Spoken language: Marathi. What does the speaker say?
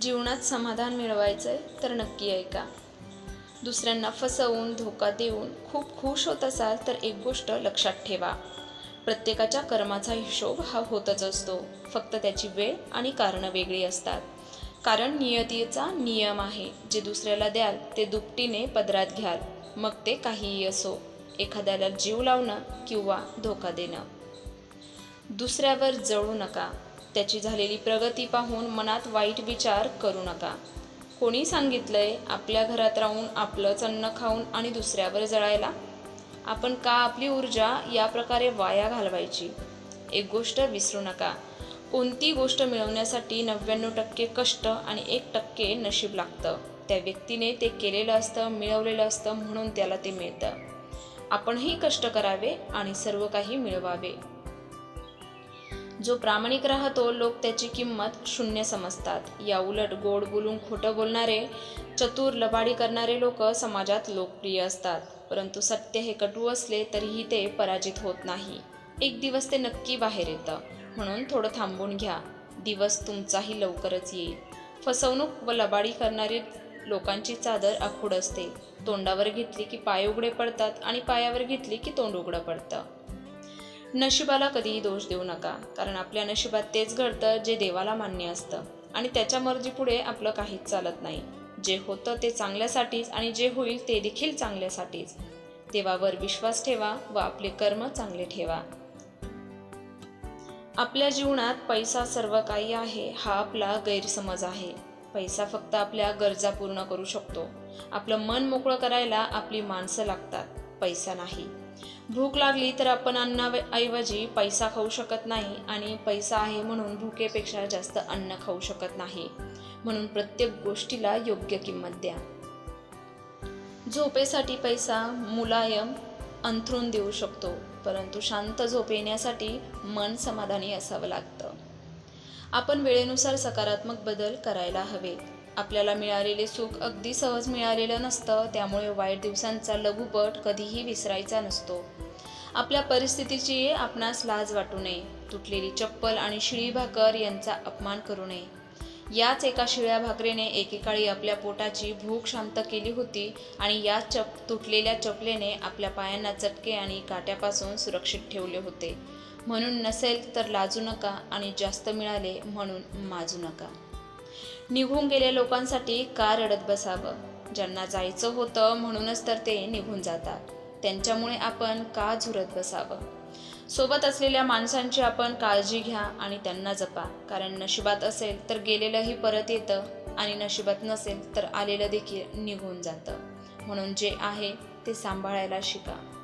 जीवनात समाधान मिळवायचं आहे तर नक्की ऐका. दुसऱ्यांना फसवून धोका देऊन खूप खुश होत असाल तर एक गोष्ट लक्षात ठेवा. प्रत्येकाच्या कर्माचा हिशोब हा होतच असतो. फक्त त्याची वेळ आणि कारणं वेगळी असतात. कारण नियतीचा नियम आहे. जे दुसऱ्याला द्याल ते दुपटीने पदरात घ्याल. मग ते काहीही असो. एखाद्याला जीव लावणं किंवा धोका देणं. दुसऱ्यावर जळू नका. त्याची झालेली प्रगती पाहून मनात वाईट विचार करू नका. कोणी सांगितलंय आपल्या घरात राहून आपलंच अन्न खाऊन आणि दुसऱ्यावर जळायला? आपण का आपली ऊर्जा या प्रकारे वाया घालवायची? एक गोष्ट विसरू नका. कोणती गोष्ट मिळवण्यासाठी नव्याण्णव टक्के कष्ट आणि एक टक्के नशीब लागतं. त्या व्यक्तीने ते केलेलं असतं मिळवलेलं असतं म्हणून त्याला ते मिळतं. आपणही कष्ट करावे आणि सर्व काही मिळवावे. जो प्रामाणिक राहतो लोक त्याची किंमत शून्य समजतात. या उलट गोड बोलून खोटं बोलणारे चतुर लबाडी करणारे लोक समाजात लोकप्रिय असतात. परंतु सत्य हे कटू असले तरीही ते पराजित होत नाही. एक दिवस ते नक्की बाहेर येतं. म्हणून थोडं थांबून घ्या. दिवस तुमचाही लवकरच येईल. फसवणूक व लबाडी करणारी लोकांची चादर आखूड असते. तोंडावर घेतली की पाय उघडे पडतात आणि पायावर घेतली की तोंड उघडं पडतं. नशिबाला कधीही दोष देऊ नका कारण आपल्या नशिबात तेच घडतं जे देवाला मान्य असतं. आणि त्याच्या मर्जीपुढे आपलं काहीच चालत नाही. जे होतं ते चांगल्यासाठीच आणि जे होईल ते देखील चांगल्यासाठीच. देवावर विश्वास ठेवा व आपले कर्म चांगले ठेवा. आपल्या जीवनात पैसा सर्व काही आहे हा आपला गैरसमज आहे. पैसा फक्त आपल्या गरजा पूर्ण करू शकतो. आपलं मन मोकळं करायला आपली माणसं लागतात. पैसा नाही. भूक लागली तर आपण अन्नाऐवजी पैसा खाऊ शकत नाही आणि पैसा आहे म्हणून भुकेपेक्षा जास्त अन्न खाऊ शकत नाही. म्हणून प्रत्येक गोष्टीला योग्य किंमत द्या. झोपेसाठी पैसा मुलायम अंथरून देऊ शकतो परंतु शांत झोप येण्यासाठी मन समाधानी असावं लागतं. आपण वेळेनुसार सकारात्मक बदल करायला हवेत. आपल्याला मिळालेले सुख अगदी सहज मिळालेलं नसतं त्यामुळे वाईट दिवसांचा लघुपट कधीही विसरायचा नसतो. आपल्या परिस्थितीची आपणास लाज वाटू नये तुटलेली चप्पल आणि शिळी भाकर यांचा अपमान करू नये. याच एका शिळ्या भाकरीने एकेकाळी आपल्या पोटाची भूक शांत केली होती आणि या चप तुटलेल्या चपलेने आपल्या पायांना चटके आणि काट्यापासून सुरक्षित ठेवले होते. म्हणून नसेल तर लाजू नका आणि जास्त मिळाले म्हणून माजू नका. निघून गेल्या लोकांसाठी का रडत बसावं? ज्यांना जायचं होतं म्हणूनच तर ते निघून जातात. त्यांच्यामुळे आपण का झुरत बसावं? सोबत असलेल्या माणसांची आपण काळजी घ्या आणि त्यांना जपा. कारण नशिबात असेल तर गेलेलंही परत येतं आणि नशिबात नसेल तर आलेलं देखील निघून जातं. म्हणून जे आहे ते सांभाळायला शिका.